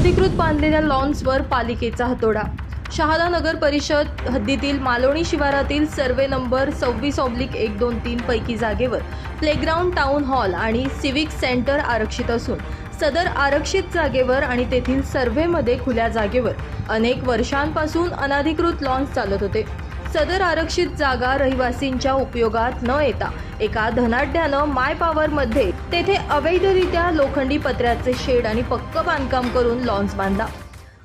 अनधिकृत बांधलेल्या लॉन्सवर पालिकेचा हातोडा. शहादा नगर परिषद हद्दीतील मालोणी शिवारातील सर्वे नंबर सव्वीस ऑब्लिक एक दोन तीन पैकी जागेवर प्लेग्राऊंड टाऊन हॉल आणि सिविक सेंटर आरक्षित असून सदर आरक्षित जागेवर आणि तेथील सर्व्हेमध्ये खुल्या जागेवर अनेक वर्षांपासून अनधिकृत लॉन्स चालत होते. सदर आरक्षित जागा रहिवासींच्या उपयोगात न येता एका धनाढ्यानं माय पॉवरमध्ये तेथे अवैधरित्या लोखंडी पत्र्याचे शेड आणि पक्क बांधकाम करून लॉन्स बांधला.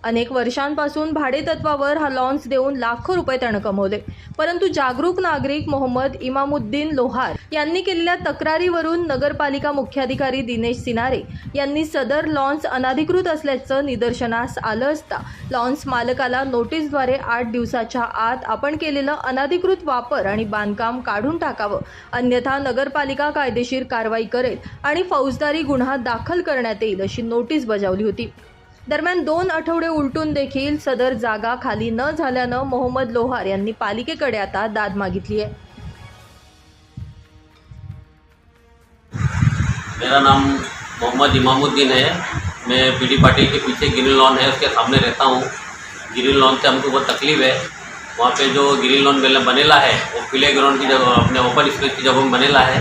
अनेक वर्षांपासून भाडेतत्वावर हा लॉन्स देऊन लाखो रुपये त्यानं कमवले. परंतु जागरूक नागरिक मोहम्मद इमामुद्दीन लोहार यांनी केलेल्या तक्रारीवरून नगरपालिका मुख्याधिकारी दिनेश सिनारे यांनी सदर लॉन्स अनाधिकृत असल्याचं निदर्शनास आलं असता लॉन्स मालकाला नोटीसद्वारे आठ दिवसाच्या आत आपण केलेलं अनाधिकृत वापर आणि बांधकाम काढून टाकावं अन्यथा नगरपालिका कायदेशीर कारवाई करेल आणि फौजदारी गुन्हा दाखल करण्यात येईल अशी नोटीस बजावली होती. दरम्यान दोन आठवडे उलटून देखील सदर जागा खाली न झाल्यानं मोहम्मद लोहार यांनी पालिकेकडे आता दाद मागितली आहे. मेरा नाम मोहम्मद इमामुद्दीन है। मैं पीडी पाटिल के पीछे ग्रीन लॉन है उसके सामने रहता हूँ। ग्रीन लॉन से हमको बहुत तकलीफ है। वहाँ पे जो ग्रीन लॉन मेला बनेला है वो प्ले ग्राउंड की जगह अपने ओपन स्पेस की जगह बनेला है।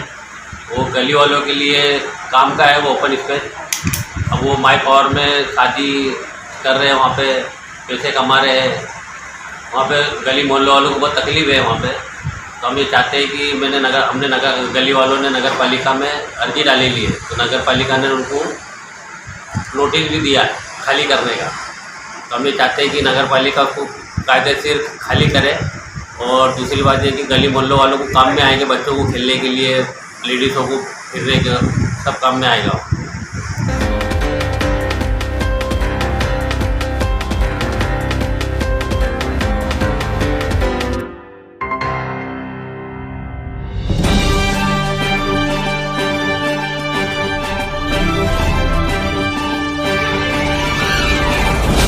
वो गली वालों के लिए काम का है वो ओपन स्पेस। अब वो माई पावर में शादी कर रहे हैं वहाँ पे, पैसे कमा रहे हैं। वहाँ पे गली मोहल्ले वालों को बहुत तकलीफ़ है वहाँ पे। तो हम ये चाहते हैं कि मैंने नगर, हमने नगर, गली वालों ने नगर पालिका में अर्जी डाली ली है। तो नगर पालिका ने उनको नोटिस भी दिया है खाली करने का। तो हम ये चाहते हैं कि नगर पालिका को कायदेशीर खाली करे और दूसरी बात ये कि गली मोहल्लों वालों को काम में आएँगे बच्चों को खेलने के लिए, लेडीज़ों को फिरने के सब काम में आएगा।